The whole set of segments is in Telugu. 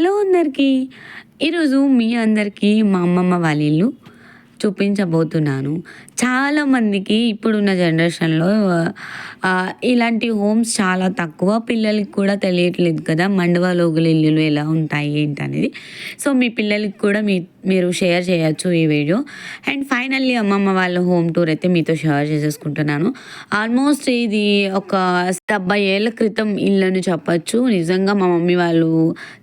హలో అందరికీ. ఈరోజు మీ అందరికీ మా అమ్మమ్మ వాళ్ళ ఇల్లు చూపించబోతున్నాను. చాలామందికి ఇప్పుడున్న జనరేషన్లో ఇలాంటి హోమ్స్ చాలా తక్కువ. పిల్లలకి కూడా తెలియట్లేదు కదా మండవా లోగుల ఇల్లులు ఎలా ఉంటాయి ఏంటి అనేది సో మీ పిల్లలకి కూడా మీ మీరు షేర్ చేయొచ్చు ఈ వీడియో. అండ్ ఫైనల్లీ అమ్మమ్మ వాళ్ళ హోమ్ టూర్ అయితే మీతో షేర్ చేసేసుకుంటున్నాను. ఆల్మోస్ట్ ఇది ఒక డెబ్బై ఏళ్ళ క్రితం ఇల్లు చెప్పచ్చు. నిజంగా మా మమ్మీ వాళ్ళు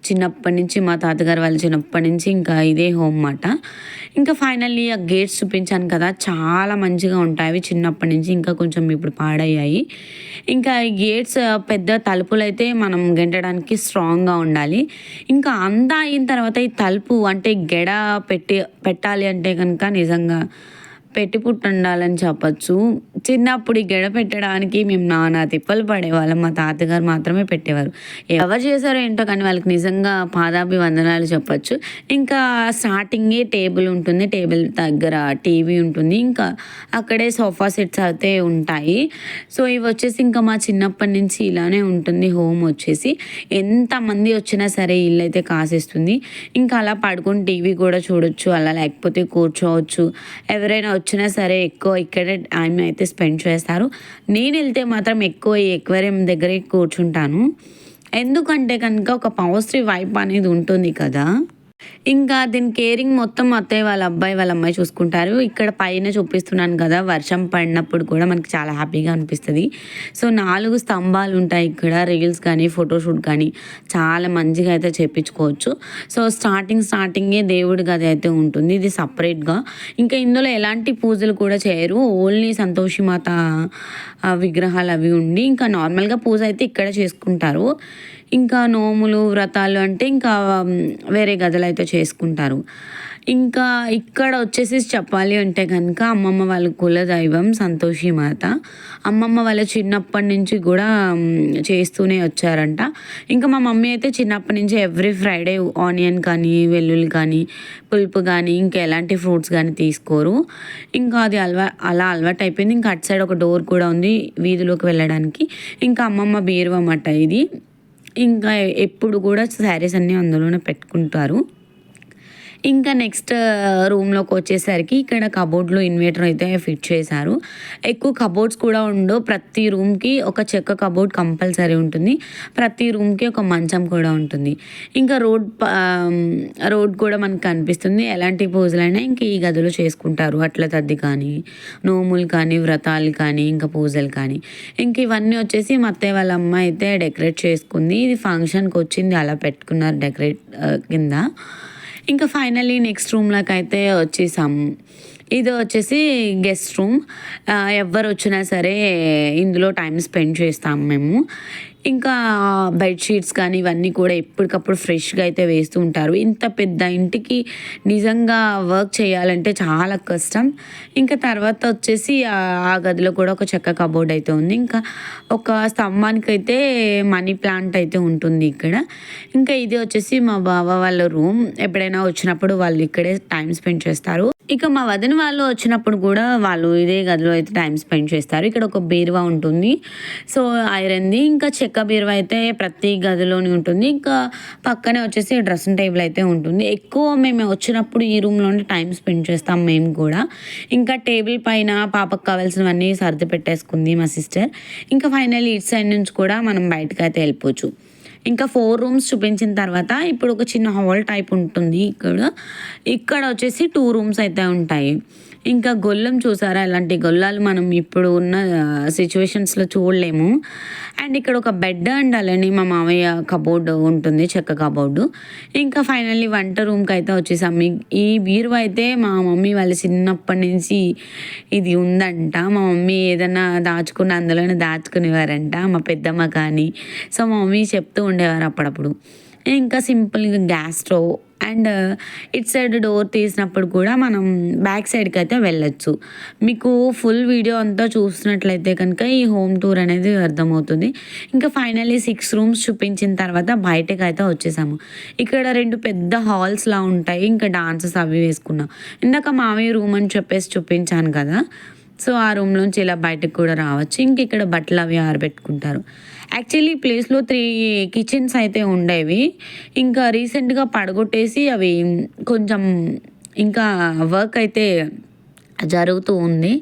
చిన్నప్పటి నుంచి మా తాతగారు వాళ్ళు చిన్నప్పటి నుంచి ఇంకా ఇదే హోమ్ మాట ఇంకా ఫైనల్లీ ఆ గేట్స్ చూపించాను కదా చాలా చాలా మంచిగా ఉంటాయి. అవి చిన్నప్పటి నుంచి ఇంకా కొంచెం ఇప్పుడు పాడయ్యాయి. ఇంకా ఈ గేట్స్ పెద్ద తలుపులు అయితే మనం గెంటడానికి స్ట్రాంగ్గా ఉండాలి. ఇంకా అంతా అయిన తర్వాత ఈ తలుపు అంటే గెడ పెట్టి పెట్టాలి అంటే కనుక నిజంగా పెట్టి పుట్టుండాలని చెప్పచ్చు. చిన్నప్పుడు ఈ గెడ పెట్టడానికి మేము నానా తిప్పలు పడేవాళ్ళం. మా తాతగారు మాత్రమే పెట్టేవారు. ఎవరు చేశారో ఏంటో కానీ వాళ్ళకి నిజంగా పాదాభి వందనాలు చెప్పచ్చు. ఇంకా స్టార్టింగే టేబుల్ ఉంటుంది. టేబుల్ దగ్గర టీవీ ఉంటుంది. ఇంకా అక్కడే సోఫా సెట్స్ అయితే ఉంటాయి. సో ఇవి వచ్చేసి ఇంకా మా చిన్నప్పటి నుంచి ఇలానే ఉంటుంది. హోమ్ వచ్చేసి ఎంతమంది వచ్చినా సరే ఇల్లు అయితే కాసేస్తుంది. ఇంకా అలా పడుకొని టీవీ కూడా చూడొచ్చు. అలా లేకపోతే కూర్చోవచ్చు. ఎవరైనా వచ్చినా సరే ఎక్కువ ఇక్కడే టైం అయితే స్పెండ్ చేస్తారు. నేను వెళ్తే మాత్రం ఎక్కువ ఈ ఎక్వేరియం దగ్గరే కూర్చుంటాను. ఎందుకంటే కనుక ఒక పాజిటివ్ వైప్ అనేది ఉంటుంది కదా. ఇంకా దీని కేరింగ్ మొత్తం అత్తయ్య వాళ్ళ అబ్బాయి వాళ్ళ అమ్మాయి చూసుకుంటారు. ఇక్కడ పైన చూపిస్తున్నాను కదా వర్షం పడినప్పుడు కూడా మనకి చాలా హ్యాపీగా అనిపిస్తుంది. సో నాలుగు స్తంభాలు ఉంటాయి ఇక్కడ రీల్స్ కానీ ఫోటోషూట్ కానీ చాలా మంచిగా అయితే చేపించుకోవచ్చు. సో స్టార్టింగ్ స్టార్టింగే దేవుడి గది అయితే ఉంటుంది ఇది సపరేట్గా ఇంకా ఇందులో ఎలాంటి పూజలు కూడా చేయరు ఓన్లీ సంతోషి మాత విగ్రహాలు అవి ఉండి ఇంకా నార్మల్గా పూజ అయితే ఇక్కడ చేసుకుంటారు. ఇంకా నోములు వ్రతాలు అంటే ఇంకా వేరే గదులు అయితే చేసుకుంటారు. ఇంకా ఇక్కడ వచ్చేసి చెప్పాలి అంటే కనుక అమ్మమ్మ వాళ్ళ కులదైవం సంతోషి మాత. అమ్మమ్మ వాళ్ళ చిన్నప్పటి నుంచి కూడా చేస్తూనే వచ్చారంట. ఇంకా మా మమ్మీ అయితే చిన్నప్పటి నుంచి ఎవ్రీ ఫ్రైడే ఆనియన్ కానీ వెల్లుల్లి కానీ పులుపు కానీ ఇంకా ఎలాంటి ఫ్రూట్స్ కానీ తీసుకోరు. ఇంకా అది అలవా అలా అలవాటు అయిపోయింది. ఇంకా అటు సైడ్ ఒక డోర్ కూడా ఉంది వీధిలోకి వెళ్ళడానికి. ఇంకా అమ్మమ్మ బీరువమాట ఇది. ఇంకా ఎప్పుడు కూడా శారీస్ అన్నీ అందులోనే పెట్టుకుంటారు. ఇంకా నెక్స్ట్ రూమ్లోకి వచ్చేసరికి ఇక్కడ కబోర్డ్లో ఇన్వర్టర్ అయితే ఫిట్ చేశారు. ఎక్కువ కబోర్డ్స్ కూడా ఉండవు. ప్రతి రూమ్కి ఒక చెక్క కబోర్డ్ కంపల్సరీ ఉంటుంది. ప్రతి రూమ్కి ఒక మంచం కూడా ఉంటుంది. ఇంకా రోడ్ ప- రోడ్ కూడా మనకు కనిపిస్తుంది. ఎలాంటి పూజలైనా ఇంక ఈ గదిలో చేసుకుంటారు. అట్ల తద్ది కానీ నోములు కానీ వ్రతాలు కానీ ఇంకా పూజలు కానీ. ఇంక ఇవన్నీ వచ్చేసి మా అత్తయ్య వాళ్ళ అమ్మ అయితే డెకరేట్ చేసుకుంది. ఇది ఫంక్షన్కి వచ్చింది. అలా పెట్టుకున్నారు డెకరేట్ కింద. ఇంకా ఫైనల్లీ నెక్స్ట్ రూమ్లోకి అయితే వచ్చేసాము. ఇది వచ్చేసి గెస్ట్ రూమ్. ఎవరు వచ్చినా సరే ఇందులో టైం స్పెండ్ చేస్తాము మేము. ఇంకా బెడ్షీట్స్ కానీ ఇవన్నీ కూడా ఎప్పటికప్పుడు ఫ్రెష్గా అయితే వేస్తూ ఉంటారు. ఇంత పెద్ద ఇంటికి నిజంగా వర్క్ చేయాలంటే చాలా కష్టం. ఇంకా తర్వాత వచ్చేసి ఆ గదిలో కూడా ఒక చెక్క కబోర్డ్ అయితే ఉంది. ఇంకా ఒక స్తంభానికి అయితే మనీ ప్లాంట్ అయితే ఉంటుంది ఇక్కడ. ఇంకా ఇది వచ్చేసి మా బావ వాళ్ళ రూమ్. ఎప్పుడైనా వచ్చినప్పుడు వాళ్ళు ఇక్కడే టైం స్పెండ్ చేస్తారు. ఇక మా వదిన వాళ్ళు వచ్చినప్పుడు కూడా వాళ్ళు ఇదే గదిలో అయితే టైం స్పెండ్ చేస్తారు. ఇక్కడ ఒక బీరువా ఉంటుంది. సో ఐరన్ది ఇంకా చెక్క బీరువా అయితే ప్రతి గదిలోనే ఉంటుంది. ఇంకా పక్కనే వచ్చేసి డ్రెస్సింగ్ టేబుల్ అయితే ఉంటుంది. ఎక్కువ మేము వచ్చినప్పుడు ఈ రూమ్లోనే టైం స్పెండ్ చేస్తాం మేము కూడా. ఇంకా టేబుల్ పైన పాపకు కావాల్సినవన్నీ సర్ది పెట్టేసుకుంది మా సిస్టర్. ఇంకా ఫైనల్ ఇటు సైడ్ నుంచి కూడా మనం బయటకు అయితే వెళ్ళిపోవచ్చు. ఇంకా ఫోర్ రూమ్స్ చూపించిన తర్వాత ఇప్పుడు ఒక చిన్న హాల్ టైప్ ఉంటుంది ఇక్కడ. ఇక్కడ వచ్చేసి టూ రూమ్స్ అయితే ఉంటాయి. ఇంకా గొల్లం చూసారా? ఇలాంటి గొల్లాలు మనం ఇప్పుడు ఉన్న సిచ్యువేషన్స్లో చూడలేము. అండ్ ఇక్కడ ఒక బెడ్ అండ్ అలానే మా మామయ్య కబోర్డ్ ఉంటుంది చెక్క కబోర్డు ఇంకా ఫైనల్లీ వంట రూమ్కి అయితే వచ్చేసాం ఈ- ఈ బీరువా అయితే మా మమ్మీ వాళ్ళ చిన్నప్పటి నుంచి ఇది ఉందంట. మా మమ్మీ ఏదైనా దాచుకున్న అందులోనే దాచుకునేవారంట. మా పెద్దమ్మ కానీ సో మా మమ్మీ చెప్తూ ఉండేవారు అప్పుడప్పుడు. ఇంకా సింపుల్గా gas stove and it side door తీసినప్పుడు కూడా మనం బ్యాక్ సైడ్కి అయితే వెళ్ళొచ్చు. మీకు ఫుల్ వీడియో అంతా చూసినట్లయితే కనుక ఈ హోమ్ టూర్ అనేది అర్థమవుతుంది. ఇంకా ఫైనల్లీ సిక్స్ రూమ్స్ చూపించిన తర్వాత బయటకు అయితే వచ్చేసాము. ఇక్కడ రెండు పెద్ద హాల్స్ లా ఉంటాయి. ఇంకా డాన్సెస్ అవి వేసుకున్నాం. ఇందాక మామయ్య రూమ్ అని చెప్పేసి చూపించాను కదా. సో ఆ రూమ్లోంచి ఇలా బయటకు కూడా రావచ్చు. ఇంక ఇక్కడ బట్టలు అవి ఆరబెట్టుకుంటారు. యాక్చువల్లీ ఈ ప్లేస్లో త్రీ కిచెన్స్ అయితే ఉండేవి. ఇంకా రీసెంట్గా పడగొట్టేసి అవి కొంచెం ఇంకా వర్క్ అయితే జరుగుతూ ఉంది.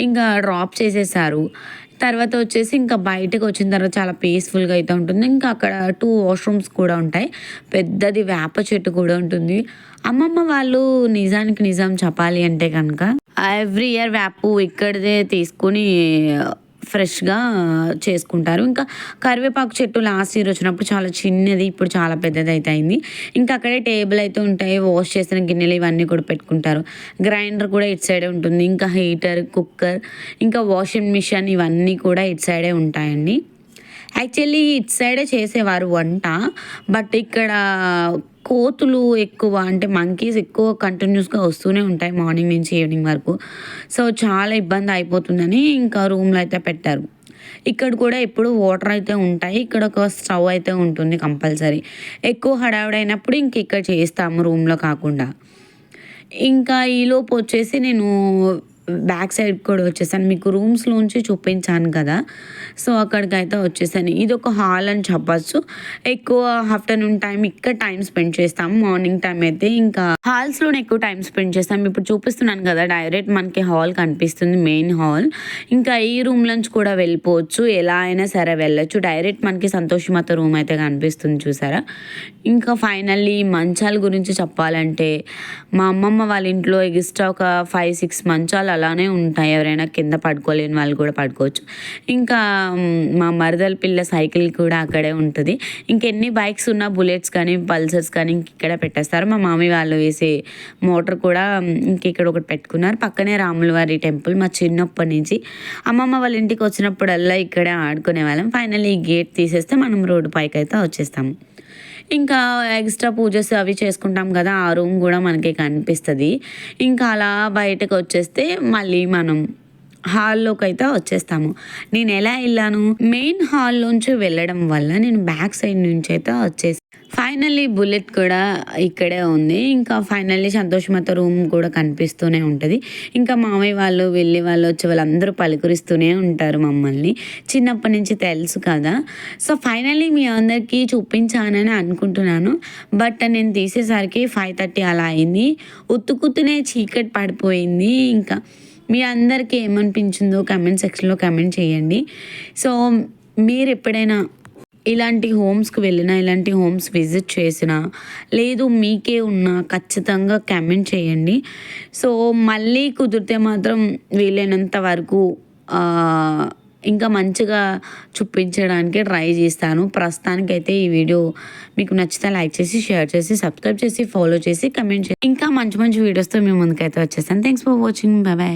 ఇంకా డ్రాప్ చేసేసారు. తర్వాత వచ్చేసి ఇంకా బయటకు వచ్చిన తర్వాత చాలా పీస్ఫుల్గా అయితే ఉంటుంది. ఇంకా అక్కడ టూ వాష్రూమ్స్ కూడా ఉంటాయి. పెద్దది వేప చెట్టు కూడా ఉంటుంది. అమ్మమ్మ వాళ్ళు నిజానికి నిజం చెప్పాలి అంటే కనుక ఎవ్రీ ఇయర్ వేపు ఇక్కడదే తీసుకుని ఫ్రెష్గా చేసుకుంటారు. ఇంకా కరివేపాకు చెట్టు లాస్ట్ ఇయర్ వచ్చినప్పుడు చాలా చిన్నది ఇప్పుడు చాలా పెద్దది అయితే అయింది. ఇంకా అక్కడే టేబుల్ అయితే ఉంటాయి వాష్ చేసిన గిన్నెలు ఇవన్నీ కూడా పెట్టుకుంటారు. గ్రైండర్ కూడా ఇటు సైడే ఉంటుంది ఇంకా హీటర్ కుక్కర్ ఇంకా వాషింగ్ మిషన్ ఇవన్నీ కూడా ఇటు సైడే ఉంటాయండి. యాక్చువల్లీ ఇటు సైడే చేసేవారు వంట బట్ ఇక్కడ కోతులు ఎక్కువ అంటే మంకీస్ ఎక్కువ కంటిన్యూస్గా వస్తూనే ఉంటాయి మార్నింగ్ నుంచి ఈవినింగ్ వరకు. సో చాలా ఇబ్బంది అయిపోతుందని ఇంకా రూమ్లో అయితే పెట్టారు. ఇక్కడ కూడా ఎప్పుడు వాటర్ అయితే ఉంటాయి ఇక్కడ ఒక స్టవ్ అయితే ఉంటుంది కంపల్సరీ ఎక్కువ హడావిడైనప్పుడు ఇంక ఇక్కడ చేస్తాము రూమ్లో కాకుండా. ఇంకా ఈలోపు వచ్చేసి నేను బ్యాక్ సైడ్ కూడా వచ్చేసాను. మీకు రూమ్స్లోంచి చూపించాను కదా. సో అక్కడికి అయితే వచ్చేసాను. ఇది ఒక హాల్ అని చెప్పచ్చు. ఎక్కువ ఆఫ్టర్నూన్ టైం ఇక్కడ టైం స్పెండ్ చేస్తాము మార్నింగ్ టైం అయితే ఇంకా హాల్స్లోనే ఎక్కువ టైం స్పెండ్ చేస్తాం. ఇప్పుడు చూపిస్తున్నాను కదా డైరెక్ట్ మనకి హాల్ కనిపిస్తుంది మెయిన్ హాల్. ఇంకా ఈ రూమ్ నుంచి కూడా వెళ్ళిపోవచ్చు. ఎలా అయినా సరే వెళ్ళొచ్చు. డైరెక్ట్ మనకి సంతోషమాత రూమ్ అయితే కనిపిస్తుంది చూసారా. ఇంకా ఫైనల్లీ మంచాల గురించి చెప్పాలంటే మా అమ్మమ్మ వాళ్ళ ఇంట్లో ఎగిస్ట్రా ఒక ఫైవ్ సిక్స్ మంచాలు అలానే ఉంటాయి. ఎవరైనా కింద పడుకోలేని వాళ్ళు కూడా పడుకోవచ్చు. ఇంకా మా మరదల పిల్ల సైకిల్ కూడా అక్కడే ఉంటుంది. ఇంకెన్ని బైక్స్ ఉన్నా బుల్లెట్స్ కానీ పల్సర్స్ కానీ ఇంక ఇక్కడే పెట్టేస్తారు. మా మామీ వాళ్ళు వేసే మోటార్ కూడా ఇంక ఇక్కడ ఒకటి పెట్టుకున్నారు. పక్కనే రాములవారి టెంపుల్ మా చిన్నప్పటి నుంచి. అమ్మమ్మ వాళ్ళ ఇంటికి వచ్చినప్పుడల్లా ఇక్కడే ఆడుకునే వాళ్ళం. ఫైనల్లీ ఈ గేట్ తీసేస్తే మనం రోడ్డు పైకి అయితే వచ్చేస్తాము ఇంకా ఎక్స్ట్రా పూజస్ అవి చేసుకుంటాం కదా ఆ రూమ్ కూడా మనకి కనిపిస్తుంది. ఇంకా అలా బయటకు వచ్చేస్తే మళ్ళీ మనం హాల్లోకి అయితే వచ్చేస్తాము. నేను ఎలా వెళ్ళాను? మెయిన్ హాల్లోంచి వెళ్ళడం వల్ల నేను బ్యాక్ సైడ్ నుంచి అయితే వచ్చేసి ఫైనల్లీ బుల్లెట్ కూడా ఇక్కడే ఉంది. ఇంకా ఫైనల్లీ సంతోషమత రూమ్ కూడా కనిపిస్తూనే ఉంటుంది. ఇంకా మామయ్య వాళ్ళు వెళ్ళి వాళ్ళు వచ్చి వాళ్ళందరూ పలుకరిస్తూనే ఉంటారు మమ్మల్ని. చిన్నప్పటి నుంచి తెలుసు కదా. సో ఫైనల్లీ మీ అందరికీ చూపించానని అనుకుంటున్నాను. బట్ నేను తీసేసరికి ఫైవ్ థర్టీ అలా అయింది. ఉత్తుకుత్తునే చీకటి పడిపోయింది. ఇంకా మీ అందరికీ ఏమనిపించిందో కమెంట్ సెక్షన్లో కమెంట్ చేయండి. సో మీరు ఎప్పుడైనా ఇలాంటి హోమ్స్కి వెళ్ళినా ఇలాంటి హోమ్స్ విజిట్ చేసినా లేదు మీకే ఉన్నా ఖచ్చితంగా కమెంట్ చేయండి. సో మళ్ళీ కుదిరితే మాత్రం వీలైనంత వరకు ఇంకా మంచిగా చూపించడానికి ట్రై చేస్తాను. ప్రస్తుతానికైతే ఈ వీడియో మీకు నచ్చితే లైక్ చేసి షేర్ చేసి సబ్స్క్రైబ్ చేసి ఫాలో చేసి కమెంట్ చేసి. ఇంకా మంచి మంచి వీడియోస్తో మేము ముందుకైతే వచ్చేస్తాను. Thanks for watching. బాయ్.